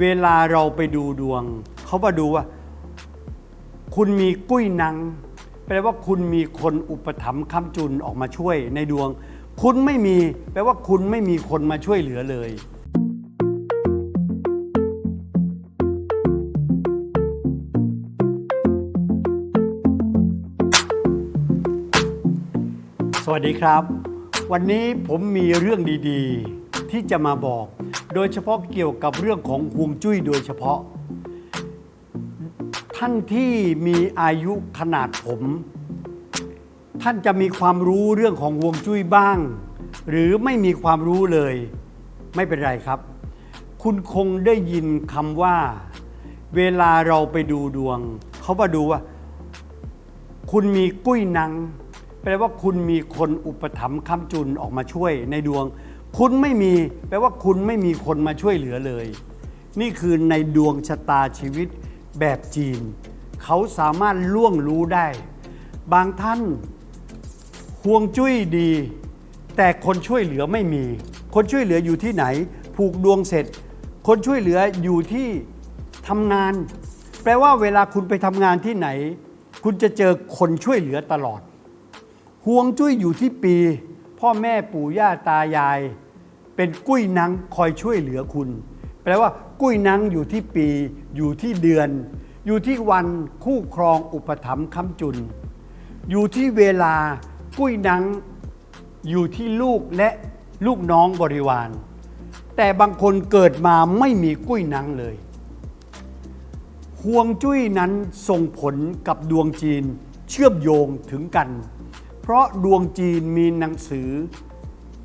เวลาเราไปดูดวง เขามาดูว่า คุณมีกุ้ยนัง แปลว่าคุณมีคนอุปถัมภ์ค้ำจุนออกมาช่วยในดวง คุณไม่มี แปลว่าคุณไม่มีคนมาช่วยเหลือเลยสวัสดีครับ วันนี้ผมมีเรื่องดีๆ ที่จะมาบอก โดยเฉพาะเกี่ยวกับเรื่องของฮวงจุ้ยโดยเฉพาะ ท่านที่มีอายุขนาดผม ท่านจะมีความรู้เรื่องของฮวงจุ้ยบ้าง หรือไม่มีความรู้เลย ไม่เป็นไรครับ คุณคงได้ยินคำว่า เวลาเราไปดูดวง เขามาดูว่า คุณมีกุ้ยนังแปลว่าคุณมีคนอุปถัมภ์ค้ำจุนออกมาช่วยในดวง คุณไม่มีแปลว่าคุณไม่มีคนมาช่วยเหลือเลย นี่คือในดวงชะตาชีวิตแบบจีน เขาสามารถล่วงรู้ได้ บางท่านห่วงจุ้ยดี แต่คนช่วยเหลือไม่มี คนช่วยเหลืออยู่ที่ไหน ผูกดวงเสร็จ คนช่วยเหลืออยู่ที่ทำงาน แปลว่าเวลาคุณไปทำงานที่ไหน คุณจะเจอคนช่วยเหลือตลอดห่วงจุ้ยอยู่ที่ปี พ่อแม่ปู่ย่าตายาย เป็นกุ้ยนังคอยช่วยเหลือคุณ แปลว่ากุ้ยนังอยู่ที่ปี อยู่ที่เดือน อยู่ที่วันคู่ครองอุปถัมภ์ค้ำจุน อยู่ที่เวลากุ้ยนัง อยู่ที่ลูกและลูกน้องบริวาร แต่บางคนเกิดมาไม่มีกุ้ยนังเลยห่วงจุ้ยนั้นส่งผลกับดวงจีนเชื่อมโยงถึงกัน เพราะดวงจีนมีหนังสือ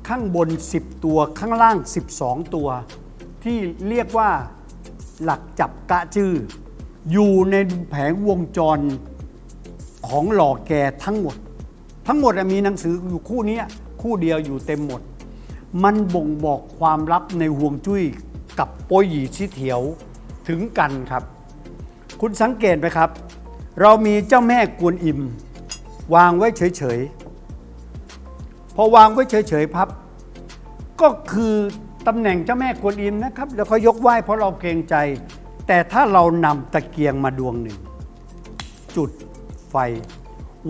ข้างบน 10 ตัวข้างล่าง 12 ตัว ที่เรียกว่าหลักจับกะจื้ออยู่ในแผงวงจรของหล่อแก่ทั้งหมด ทั้งหมดมีหนังสืออยู่คู่นี้คู่เดียวอยู่เต็มหมด มันบ่งบอกความลับในห่วงจุ้ยกับโปยหยีชิเถียวถึงกันครับ คุณสังเกตไหมครับ เรามีเจ้าแม่กวนอิม วางไว้เฉยๆ พอวางไว้เฉยๆพับ ก็คือตำแหน่งเจ้าแม่กวนอิมนะครับ แล้วก็ยกไหว้เพราะเราเกรงใจ แต่ถ้าเรานำตะเกียงมาดวงหนึ่ง จุดไฟ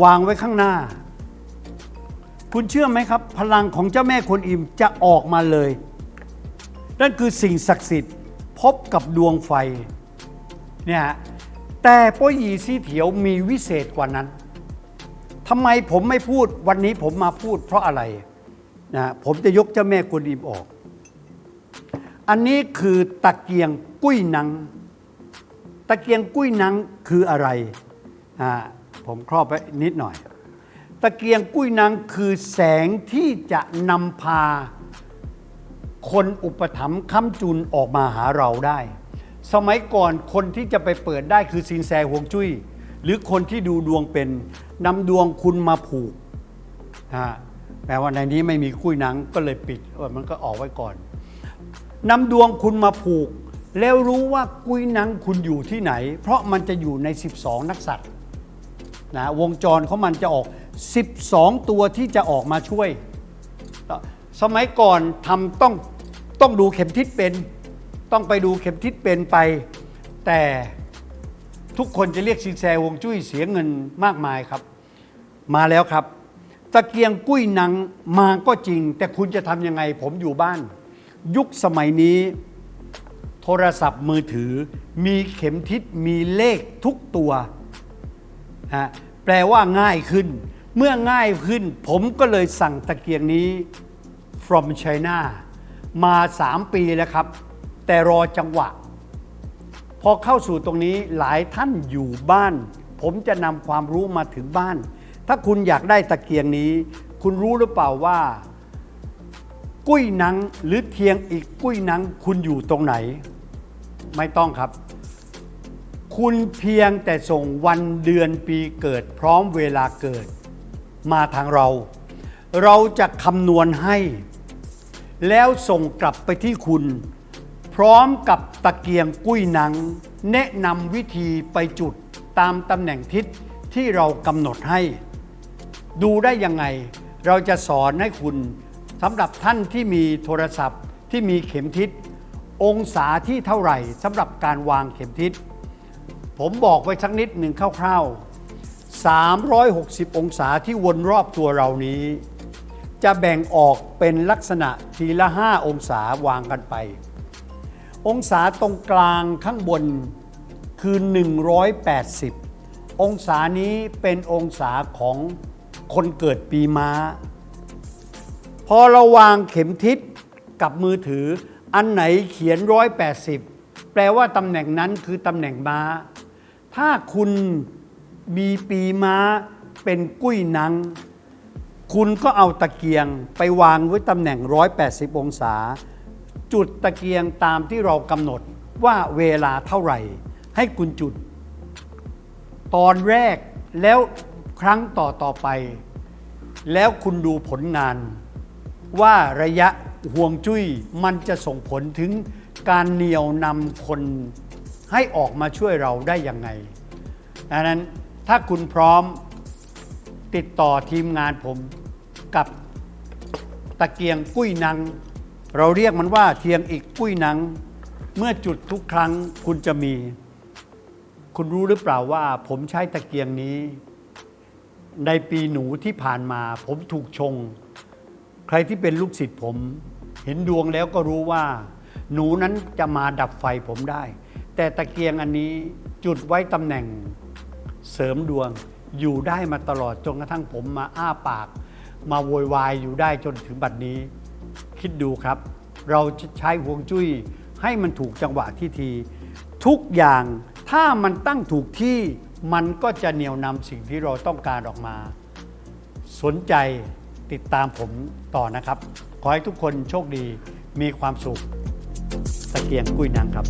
วางไว้ข้างหน้า คุณเชื่อไหมครับ พลังของเจ้าแม่กวนอิมจะออกมาเลย นั่นคือสิ่งศักดิ์สิทธิ์ พบกับดวงไฟเนี่ยแต่ป้ยหยีซีเถียวมีวิเศษกว่านั้น ทำไมผมไม่พูดวันนี้ผมมาพูดเพราะอะไรนะผมจะยกเจ้าแม่กวนอิมออก อันนี้คือตะเกียงกุ้ยนัง ตะเกียงกุ้ยนังคืออะไรอ่าผมครอบไว้นิดหน่อย ตะเกียงกุ้ยนังคือแสงที่จะนำพา คนอุปถัมภ์ค้ำจุนออกมาหาเราได้ สมัยก่อนคนที่จะไปเปิดได้คือซินแซฮวงจุ้ย หรือคนที่ดูดวงเป็นนำดวงคุณมาผูกฮะแปลว่าในนี้ไม่มีกุ้ยหนังก็เลยปิดเออมันก็ออกไว้ก่อนนำดวงคุณมาผูก แล้วรู้ว่ากุ้ยหนังคุณอยู่ที่ไหน เพราะมันจะอยู่ใน 12 นักสัตว์นะวงจรของมันจะออก 12 ตัวที่จะออกมาช่วย สมัยก่อนทำต้องต้องดูเข็มทิศเป็น ต้องไปดูเข็มทิศเป็นไป แต่ ทุกคนจะเรียกสินแสวงจุ้ยเสียเงินมากมายครับ มาแล้วครับ ตะเกียงกุ้ยหนังมาก็จริง แต่คุณจะทำยังไง ผมอยู่บ้าน ยุคสมัยนี้ โทรศัพท์มือถือ มีเข็มทิศมีเลขทุกตัวฮะแปลว่าง่ายขึ้น เมื่อง่ายขึ้น ผมก็เลยสั่งตะเกียงนี้ from China มา 3 ปีแล้วครับ แต่รอจังหวะ อเข้าสู่ตรงนี้หลายท่านอยู่บ้าน ผมจะนำความรู้มาถึงบ้าน ถ้าคุณอยากได้ตะเกียงนี้ คุณรู้หรือเปล่าว่า กุ้ยหนังหรือเทียงอีกกุ้ยหนัง คุณอยู่ตรงไหน ไม่ต้องครับ คุณเพียงแต่ส่งวันเดือนปีเกิด พร้อมเวลาเกิด มาทางเรา เราจะคำนวณให้ แล้วส่งกลับไปที่คุณ พร้อมกับตะเกียงกุ้ยหนัง แนะนำวิธีไปจุดตามตำแหน่งทิศที่เรากำหนดให้ ดูได้ยังไง เราจะสอนให้คุณสำหรับท่านที่มีโทรศัพท์ที่มีเข็มทิศ องศาที่เท่าไหร่สำหรับการวางเข็มทิศ ผมบอกไว้สักนิดหนึ่งคร่าวๆ 360 องศาที่วนรอบตัวเรานี้ จะแบ่งออกเป็นลักษณะทีละ 5 องศาวางกันไป องศาตรงกลางข้างบนคือ 180 องศานี้เป็นองศาของคนเกิดปีม้า พอเราวางเข็มทิศกับมือถือ อันไหนเขียน 180 แปลว่าตำแหน่งนั้นคือตำแหน่งม้า ถ้าคุณมีปีม้าเป็นกุ้ยนัง คุณก็เอาตะเกียงไปวางไว้ตำแหน่ง 180 องศา จุดตะเกียงตามที่เรากำหนดว่าเวลาเท่าไหร่ ให้คุณจุด ตอนแรกแล้วครั้งต่อต่อไป แล้วคุณดูผลงาน ว่าระยะห่วงจุ้ยมันจะส่งผลถึงการเหนี่ยวนำคนให้ออกมาช่วยเราได้ยังไงดังนั้นถ้าคุณพร้อมติดต่อทีมงานผมกับตะเกียงกุ้ยนัง เราเรียกมันว่าเทียงอีกกุ้ยนัง เมื่อจุดทุกครั้งคุณจะมี คุณรู้หรือเปล่าว่า ผมใช้ตะเกียงนี้ ในปีหนูที่ผ่านมา ผมถูกชง ใครที่เป็นลูกศิษย์ผม เห็นดวงแล้วก็รู้ว่า หนูนั้นจะมาดับไฟผมได้ แต่ตะเกียงอันนี้จุดไว้ตำแหน่งเสริมดวงอยู่ได้มาตลอดจนกระทั่งผมมาอ้าปาก มาโวยวายอยู่ได้จนถึงบัดนี้ คิดดูครับ เราจะใช้ห่วงจุ้ยให้มันถูกจังหวะที่ที ทุกอย่างถ้ามันตั้งถูกที่มันก็จะเหนี่ยวนำสิ่งที่เราต้องการออกมา สนใจติดตามผมต่อนะครับ ขอให้ทุกคนโชคดีมีความสุข ตะเกียงกุ้ยนางครับ